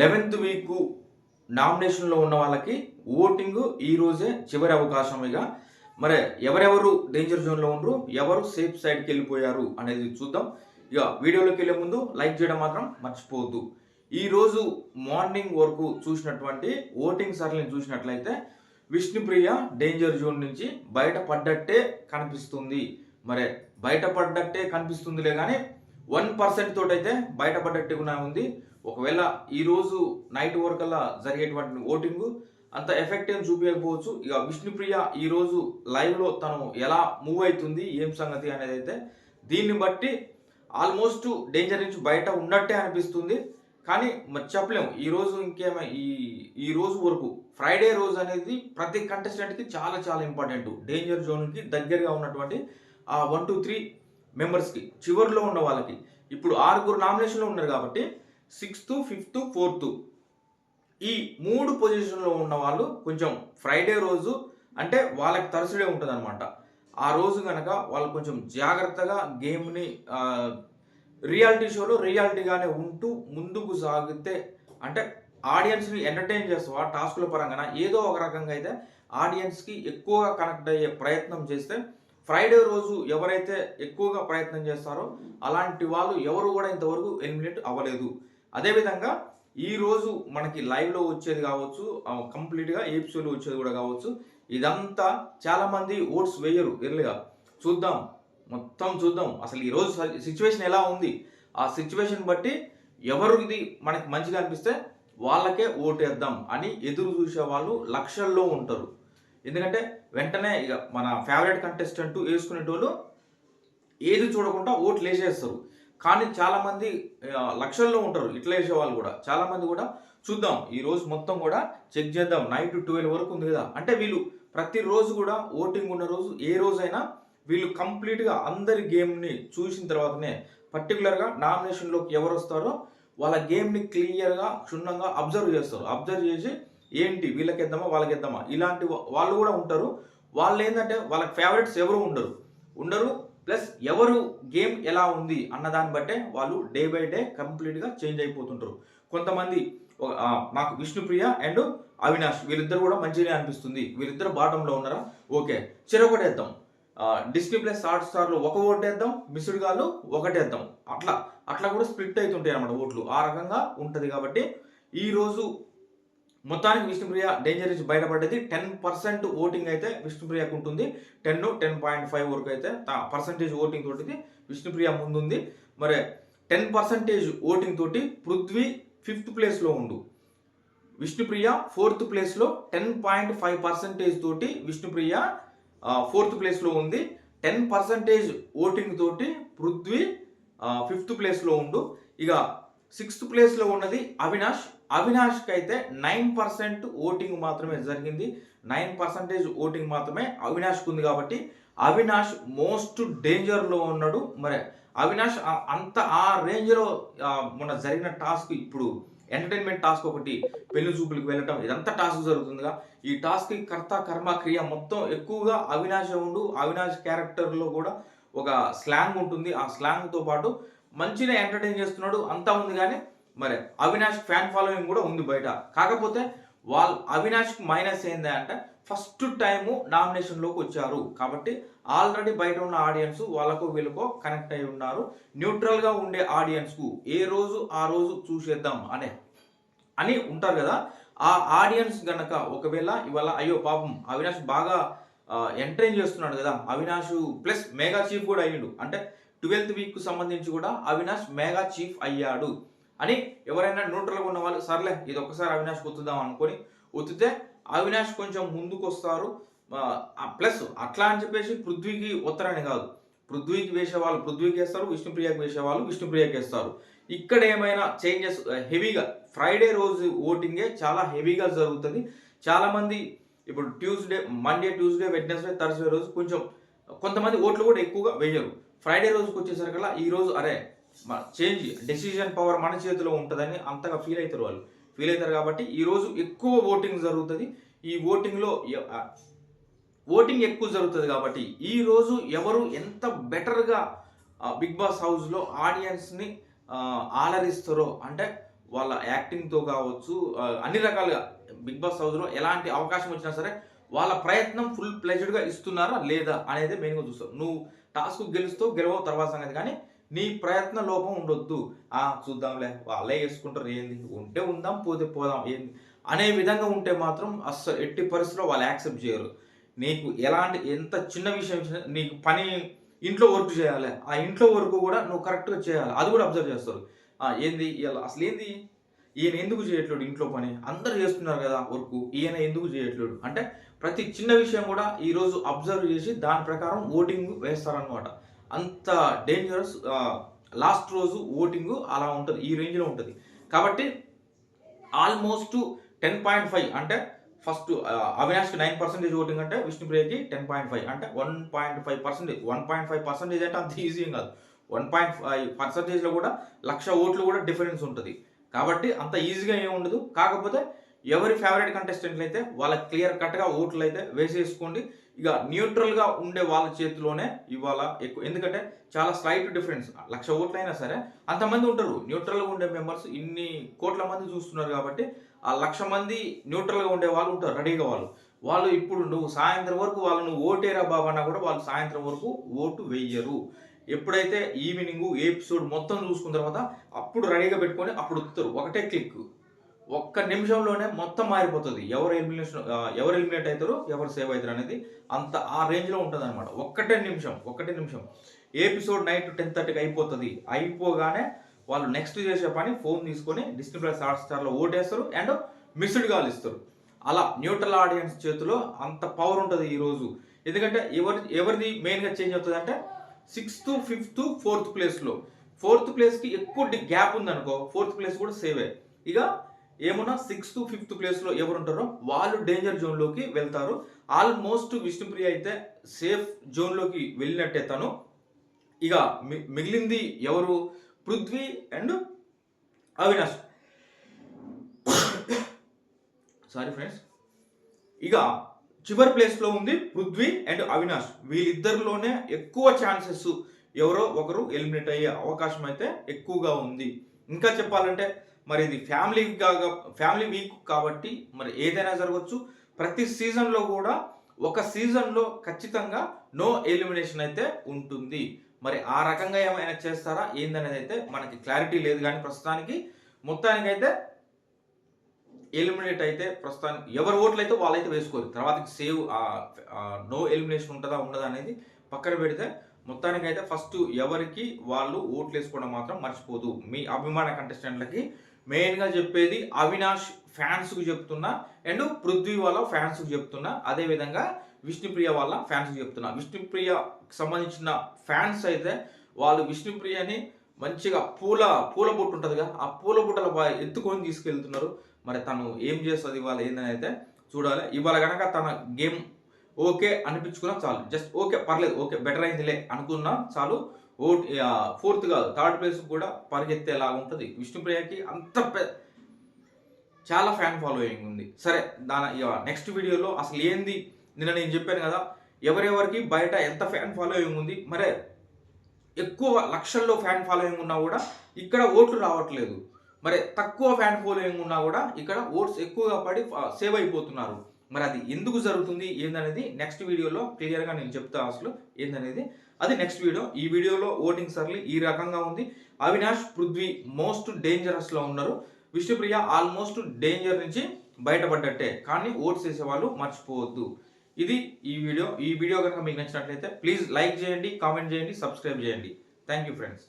Eleventh week నామినేషన్లో ఉన్న వాళ్ళకి ఓటింగ్ ఈ రోజే చివరి అవకాశం ఇక. మరి ఎవరెవరు డేంజర్ జోన్లో ఉండరు? ఎవరు సేఫ్ సైడ్కి వెళ్ళిపోయారు అనేది చూద్దాం. ఇక వీడియోలోకి వెళ్ళే ముందు లైక్ చేయడం మాత్రం మర్చిపోవద్దు. ఈరోజు మార్నింగ్ వరకు చూసినటువంటి ఓటింగ్ సర్లను చూసినట్లయితే విష్ణుప్రియ డేంజర్ జోన్ నుంచి బయటపడ్డట్టే కనిపిస్తుంది. మరి బయటపడ్డట్టే కనిపిస్తుందిలే కానీ వన్ పర్సెంట్ తోటైతే బయటపడ్డట్టుగా ఉంది. ఒకవేళ ఈరోజు నైట్ నైట్ వరకల్లా జరిగేటువంటి ఓటింగ్ అంత ఎఫెక్ట్ ఏం చూపించకపోవచ్చు ఇక విష్ణుప్రియ ఈరోజు లైవ్లో తను ఎలా మూవ్ అవుతుంది ఏం సంగతి అనేది అయితే దీన్ని బట్టి ఆల్మోస్ట్ డేంజర్ నుంచి బయట ఉన్నట్టే అనిపిస్తుంది. కానీ మరి చెప్పలేము. ఈ రోజు ఇంకేమో ఈ ఈ రోజు వరకు ఫ్రైడే రోజు అనేది ప్రతి కంటెస్టెంట్కి చాలా చాలా ఇంపార్టెంట్ డేంజర్ జోన్కి దగ్గరగా ఉన్నటువంటి ఆ వన్ టూ త్రీ మెంబర్స్కి చివరిలో ఉన్న వాళ్ళకి. ఇప్పుడు ఆరుగురు నామినేషన్లో ఉన్నారు కాబట్టి సిక్స్త్ ఫిఫ్త్ ఫోర్త్. ఈ మూడు పొజిషన్లో ఉన్న వాళ్ళు కొంచెం ఫ్రైడే రోజు అంటే వాళ్ళకి తరచుడే ఉంటుంది అనమాట ఆ రోజు కనుక వాళ్ళు కొంచెం జాగ్రత్తగా గేమ్ని రియాలిటీ షోలో రియాలిటీగానే ఉంటూ ముందుకు సాగితే అంటే ఆడియన్స్ని ఎంటర్టైన్ చేస్తావా? టాస్కుల పరంగా ఏదో ఒక రకంగా అయితే ఆడియన్స్కి ఎక్కువగా కనెక్ట్ అయ్యే ప్రయత్నం చేస్తే ఫ్రైడే రోజు ఎవరైతే ఎక్కువగా ప్రయత్నం చేస్తారో అలాంటి వాళ్ళు ఎవరు కూడా ఇంతవరకు ఎలిమినేట్ అవ్వలేదు. అదేవిధంగా ఈరోజు మనకి లైవ్లో వచ్చేది కావచ్చు కంప్లీట్గా ఎపిసోడ్లో వచ్చేది కూడా కావచ్చు. ఇదంతా చాలామంది ఓట్స్ వేయరు ఎర్లీగా చూద్దాం మొత్తం చూద్దాం. అసలు ఈరోజు సిచ్యువేషన్ ఎలా ఉంది? ఆ సిచ్యువేషన్ బట్టి ఎవరు ఇది మనకి మంచిగా అనిపిస్తే వాళ్ళకే ఓటేద్దాం అని ఎదురు చూసే వాళ్ళు లక్షల్లో ఉంటారు. ఎందుకంటే వెంటనే ఇక మన ఫేవరెట్ కంటెస్టెంట్ వేసుకునేటోళ్ళు ఏది చూడకుండా ఓట్లు వేసేస్తారు. కానీ చాలామంది లక్షల్లో ఉంటారు. ఇట్లా వేసే వాళ్ళు కూడా. చాలామంది కూడా చూద్దాం ఈ రోజు మొత్తం కూడా చెక్ చేద్దాం. నైట్ ట్వెల్వ్ వరకు ఉంది కదా. అంటే వీళ్ళు ప్రతిరోజు కూడా ఓటింగ్ ఉన్న రోజు ఏ రోజైనా వీళ్ళు కంప్లీట్గా అందరి గేమ్ని చూసిన తర్వాతనే పర్టికులర్గా నామినేషన్లోకి ఎవరు వస్తారో వాళ్ళ గేమ్ని క్లియర్గా క్షుణ్ణంగా అబ్జర్వ్ చేస్తారు. అబ్జర్వ్ చేసి ఏంటి వీళ్ళకి ఇద్దామా వాళ్ళకి ఇలాంటి వాళ్ళు కూడా ఉంటారు. వాళ్ళు ఏంటంటే వాళ్ళకి ఫేవరెట్స్ ఎవరు ఉండరు. ఉండరు. ప్లస్ ఎవరు గేమ్ ఎలా ఉంది అన్న దాన్ని బట్టే వాళ్ళు డే బై డే కంప్లీట్గా చేంజ్ అయిపోతుంటారు. కొంతమంది మాకు నాకు విష్ణుప్రియ అండ్ అవినాష్ వీళ్ళిద్దరు కూడా మంచిగానే అనిపిస్తుంది. వీళ్ళిద్దరు బాటంలో ఉన్నారా? ఓకే. చెరొకటేద్దాం డిస్నీ ప్లస్ హాట్ స్టార్లో ఒక ఓటేద్దాం మిస్డ్ గాళ్ళు ఒకటేద్దాం అట్లా అట్లా కూడా స్ప్లిట్ అవుతుంటాయి అన్నమాట ఓట్లు. ఆ రకంగా ఉంటుంది కాబట్టి ఈరోజు మొత్తానికి విష్ణుప్రియ డేంజర్ నుంచి బయటపడ్డది. టెన్ పర్సెంట్ ఓటింగ్ అయితే విష్ణుప్రియకు ఉంటుంది. టెన్ టెన్ పాయింట్ ఫైవ్ వరకు అయితే పర్సంటేజ్ ఓటింగ్ తోటి విష్ణుప్రియ ముందుంది. మరి టెన్ పర్సెంటేజ్ ఓటింగ్ తోటి పృథ్వీ ఫిఫ్త్ ప్లేస్లో ఉండు. విష్ణుప్రియ ఫోర్త్ ప్లేస్లో టెన్ పాయింట్ ఫైవ్ పర్సెంటేజ్ తోటి విష్ణుప్రియ ఫోర్త్ ప్లేస్లో ఉంది. టెన్ పర్సెంటేజ్ ఓటింగ్ తోటి పృథ్వీ ఫిఫ్త్ ప్లేస్లో ఉండు. ఇక సిక్స్త్ ప్లేస్లో ఉన్నది అవినాష్ అవినాష్కి అయితే నైన్ పర్సెంట్ ఓటింగ్ మాత్రమే జరిగింది. నైన్ పర్సెంటేజ్ ఓటింగ్ మాత్రమే అవినాష్కి ఉంది కాబట్టి అవినాష్ మోస్ట్ డేంజర్లో ఉన్నాడు. మరి అవినాష్ అంత ఆ రేంజ్లో మొన్న జరిగిన టాస్క్ ఇప్పుడు ఎంటర్టైన్మెంట్ టాస్క్ ఒకటి పెళ్ళి చూపులకు వెళ్ళటం ఇదంతా టాస్క్ జరుగుతుందిగా. ఈ టాస్క్ కర్త కర్మ క్రియ మొత్తం ఎక్కువగా అవినాష్ ఉండు అవినాష్ క్యారెక్టర్లో కూడా ఒక స్లాంగ్ ఉంటుంది. ఆ స్లాంగ్తో పాటు మంచిగా ఎంటర్టైన్ చేస్తున్నాడు. అంతా ఉంది కానీ మరి అవినాష్ ఫ్యాన్ ఫాలోయింగ్ కూడా ఉంది బయట. కాకపోతే వాళ్ళు అవినాష్కి మైనస్ ఏంది అంటే ఫస్ట్ టైము నామినేషన్లోకి వచ్చారు. కాబట్టి ఆల్రెడీ బయట ఉన్న ఆడియన్స్ వాళ్ళకు వీళ్ళకో కనెక్ట్ అయి ఉన్నారు. న్యూట్రల్గా ఉండే ఆడియన్స్కు ఏ రోజు ఆ రోజు చూసేద్దాం అనే అని ఉంటారు కదా. ఆ ఆడియన్స్ గనక ఒకవేళ ఇవాళ అయ్యో పాపం అవినాష్ బాగా ఎంటర్టైన్ చేస్తున్నాడు కదా. అవినాష్ ప్లస్ మెగా చీఫ్ కూడా అయ్యిండు. అంటే ట్వెల్త్ వీక్ సంబంధించి కూడా అవినాష్ మెగా చీఫ్ అయ్యాడు. అని ఎవరైనా న్యూట్రల్గా ఉన్న వాళ్ళు సర్లే ఇది ఒక్కసారి అవినాష్ ఒత్తుదాం అనుకొని ఒత్తితే అవినాష్ కొంచెం ముందుకు వస్తారు ప్లస్ అట్లా అని చెప్పేసి పృథ్వీకి ఉత్తరాన్ని కాదు. పృథ్వీకి వేసే వాళ్ళు పృథ్వీకి వేస్తారు విష్ణుప్రియకి వేసే వాళ్ళు విష్ణుప్రియకి వేస్తారు. ఇక్కడ ఏమైనా చేంజెస్ హెవీగా ఫ్రైడే రోజు ఓటింగే చాలా హెవీగా జరుగుతుంది. చాలామంది ఇప్పుడు Tuesday Monday Tuesday Wednesday Thursday రోజు కొంచెం కొంతమంది ఓట్లు కూడా ఎక్కువగా వేయరు. ఫ్రైడే రోజుకి వచ్చేసరికల్లా ఈ రోజు అరే చేంజ్ డెసిషన్ పవర్ మన చేతిలో ఉంటుందని అంతగా ఫీల్ అవుతారు వాళ్ళు. ఫీల్ అవుతారు కాబట్టి ఈ రోజు ఎక్కువ ఓటింగ్ జరుగుతుంది. ఈ ఓటింగ్లో ఓటింగ్ ఎక్కువ జరుగుతుంది కాబట్టి ఈ రోజు ఎవరు ఎంత బెటర్గా బిగ్ బాస్ హౌస్లో ఆడియన్స్ని ఆలరిస్తారో అంటే వాళ్ళ యాక్టింగ్తో కావచ్చు అన్ని రకాలుగా బిగ్ బాస్ హౌస్లో ఎలాంటి అవకాశం వచ్చినా సరే వాళ్ళ ప్రయత్నం ఫుల్ ప్లెజర్డ్గా ఇస్తున్నారా లేదా అనేది మెయిన్గా చూస్తావు నువ్వు టాస్క్ గెలుస్తూ గెలవవు తర్వాత సంగతి. కానీ నీ ప్రయత్న లోపం ఉండొద్దు. ఆ చూద్దాంలే వాళ్ళే వేసుకుంటారు ఏంది? ఉంటే ఉందాం పోతే పోదాం ఏంది? అనే విధంగా ఉంటే మాత్రం అస్సలు ఎట్టి పరిస్థితిలో వాళ్ళు యాక్సెప్ట్ చేయరు. నీకు ఎలాంటి ఎంత చిన్న విషయం నీకు పని ఇంట్లో వర్క్ చేయాలి. ఆ ఇంట్లో వర్క్ కూడా నువ్వు కరెక్ట్గా చేయాలి. అది కూడా అబ్జర్వ్ చేస్తారు. ఏంది? ఇలా అసలు ఏంది? ఈయన ఎందుకు చేయట్లేడు ఇంట్లో పని? అందరు చేస్తున్నారు కదా వర్క్ ఈయన ఎందుకు చేయట్లేడు? అంటే ప్రతి చిన్న విషయం కూడా ఈరోజు అబ్జర్వ్ చేసి దాని ప్రకారం ఓటింగ్ వేస్తారనమాట అంత డేంజరస్ లాస్ట్ రోజు ఓటింగ్ అలా ఉంటుంది ఈ రేంజ్లో ఉంటుంది. కాబట్టి ఆల్మోస్ట్ టెన్ పాయింట్ ఫైవ్ అంటే ఫస్ట్ అవినాష్కి నైన్ పర్సెంటేజ్ ఓటింగ్ అంటే విష్ణుప్రియకి టెన్ పాయింట్ ఫైవ్ అంటే one point five percentage one point five percentage అంటే అంత ఈజీ కాదు. వన్ పాయింట్ ఫైవ్ పర్సెంటేజ్లో కూడా లక్ష ఓట్లు కూడా డిఫరెన్స్ ఉంటుంది. కాబట్టి అంత ఈజీగా ఏమి ఉండదు. కాకపోతే ఎవరి ఫేవరెట్ కంటెస్టెంట్లు అయితే వాళ్ళ క్లియర్ కట్గా ఓట్లు అయితే వేసేసుకోండి. ఇక న్యూట్రల్గా ఉండే వాళ్ళ చేతిలోనే ఇవాళ ఎక్కువ ఎందుకంటే చాలా స్లైట్ డిఫరెన్స్ లక్ష ఓట్లైనా సరే అంతమంది ఉంటారు. న్యూట్రల్గా ఉండే మెంబర్స్ ఇన్ని కోట్ల మంది చూస్తున్నారు కాబట్టి ఆ లక్ష మంది న్యూట్రల్గా ఉండే వాళ్ళు ఉంటారు రెడీగా వాళ్ళు. వాళ్ళు ఇప్పుడు నువ్వు సాయంత్రం వరకు వాళ్ళు నువ్వు ఓటేరా బాబా అన్నా కూడా వాళ్ళు సాయంత్రం వరకు ఓటు వెయ్యరు ఎప్పుడైతే ఈవినింగ్ ఎపిసోడ్ మొత్తం చూసుకున్న తర్వాత అప్పుడు రెడీగా పెట్టుకొని అప్పుడు వస్తారు ఒకటే క్లిక్ ఒక్క నిమిషంలోనే మొత్తం మారిపోతుంది. ఎవరు ఎలిమినేషన్ ఎవరు ఎలిమినేట్ అవుతారో ఎవరు సేవ్ అవుతారు అనేది అంత ఆ రేంజ్లో ఉంటుంది అనమాట ఒక్కటే నిమిషం ఒక్కటే నిమిషం. ఎపిసోడ్ నైట్ టెన్ థర్టీకి అయిపోతుంది. అయిపోగానే వాళ్ళు నెక్స్ట్ చేసే పని ఫోన్ తీసుకొని డిస్నీ ప్లస్ హాట్ స్టార్లో ఓటేస్తారు అండ్ మిస్డ్ కాల్ ఇస్తారు. అలా న్యూట్రల్ ఆడియన్స్ చేతిలో అంత పవర్ ఉంటుంది ఈరోజు ఎందుకంటే ఎవరి ఎవరిది మెయిన్గా చేంజ్ అవుతుంది అంటే సిక్స్త్ ఫిఫ్త్ ఫోర్త్ ప్లేస్లో. ఫోర్త్ ప్లేస్కి ఎక్కువ గ్యాప్ ఉందనుకో ఫోర్త్ ప్లేస్ కూడా సేవే. ఇక ఏమున్నా సిక్స్త్ ఫిఫ్త్ ప్లేస్లో ఎవరు ఉంటారో వాళ్ళు డేంజర్ జోన్లోకి వెళ్తారు. ఆల్మోస్ట్ విష్ణుప్రియ అయితే సేఫ్ జోన్లోకి వెళ్ళినట్టే తను. ఇక మి- మిగిలింది ఎవరు? Prithvi and Avinash. Sorry friends ఇక చివరి ప్లేస్లో ఉంది పృథ్వీ అండ్ అవినాష్. వీళ్ళిద్దరిలోనే ఎక్కువ ఛాన్సెస్ ఎవరో ఒకరు ఎలిమినేట్ అయ్యే అవకాశం అయితే ఎక్కువగా ఉంది. ఇంకా చెప్పాలంటే మరి ఇది ఫ్యామిలీ ఫ్యామిలీ వీక్ కాబట్టి మరి ఏదైనా జరగవచ్చు ప్రతి సీజన్లో కూడా ఒక సీజన్లో ఖచ్చితంగా నో ఎలిమినేషన్ అయితే ఉంటుంది. మరి ఆ రకంగా ఏమైనా చేస్తారా? ఏందనేది అయితే మనకి క్లారిటీ లేదు కానీ ప్రస్తుతానికి మొత్తానికైతే ఎలిమినేట్ అయితే ప్రస్తుతానికి ఎవరు ఓట్లు అయితే వాళ్ళైతే వేసుకోరు. తర్వాత సేవ్ నో ఎలిమినేషన్ ఉంటుందా ఉండదా అనేది పక్కన పెడితే మొత్తానికైతే ఫస్ట్ ఎవరికి వాళ్ళు ఓట్లు వేసుకోవడం మాత్రం మర్చిపోదు. మీ అభిమాన కంటెస్టెంట్లకి మెయిన్గా చెప్పేది అవినాష్ ఫ్యాన్స్కి చెప్తున్నా అండ్ పృథ్వీ వాళ్ళ ఫ్యాన్స్కి చెప్తున్నా. అదేవిధంగా విష్ణుప్రియ వాళ్ళ ఫ్యాన్స్కి చెప్తున్నా. విష్ణుప్రియకి సంబంధించిన ఫ్యాన్స్ అయితే వాళ్ళు విష్ణుప్రియని మంచిగా పూల పూల బుట్ట ఉంటుందిగా ఆ పూల బుట్టల ఎత్తుకొని తీసుకెళ్తున్నారు. మరి తను ఏం చేస్తుంది ఇవాళ ఏందని అయితే చూడాలి. ఇవాళ కనుక తన గేమ్ ఓకే అనిపించుకున్నా చాలు. జస్ట్ ఓకే పర్లేదు ఓకే బెటర్ అయిందిలే అనుకున్నా చాలు. ఓట్ ఫోర్త్ కాదు థర్డ్ ప్లేస్ కూడా పరిగెత్తేలాగా ఉంటుంది. విష్ణుప్రియకి అంత పెద్ద చాలా ఫ్యాన్ ఫాలోయింగ్ ఉంది. సరే దాని నెక్స్ట్ వీడియోలో అసలు ఏంది? నిన్న నేను చెప్పాను కదా ఎవరెవరికి బయట ఎంత ఫ్యాన్ ఫాలోయింగ్ ఉంది మరే ఎక్కువ లక్షల్లో ఫ్యాన్ ఫాలోయింగ్ ఉన్నా కూడా ఇక్కడ ఓట్లు రావట్లేదు. మరి తక్కువ ఫ్యాన్ ఫాలోయింగ్ ఉన్నా కూడా ఇక్కడ ఓట్స్ ఎక్కువగా పడి సేవ్ అయిపోతున్నారు. మరి అది ఎందుకు జరుగుతుంది ఏందనేది నెక్స్ట్ వీడియోలో క్లియర్గా నేను చెప్తా అసలు ఏందనేది అది నెక్స్ట్ వీడియో ఈ వీడియోలో ఓటింగ్ సర్లీ ఈ రకంగా ఉంది. అవినాష్ పృథ్వీ మోస్ట్ డేంజరస్లో ఉన్నారు. విష్ణుప్రియ ఆల్మోస్ట్ డేంజర్ నుంచి బయటపడ్డట్టే. కానీ ఓట్స్ వేసేవాళ్ళు మర్చిపోవద్దు. ఇది ఈ వీడియో ఈ వీడియో కనుక మీకు నచ్చినట్లయితే ప్లీజ్ లైక్ చేయండి కామెంట్ చేయండి సబ్స్క్రైబ్ చేయండి. Thank you friends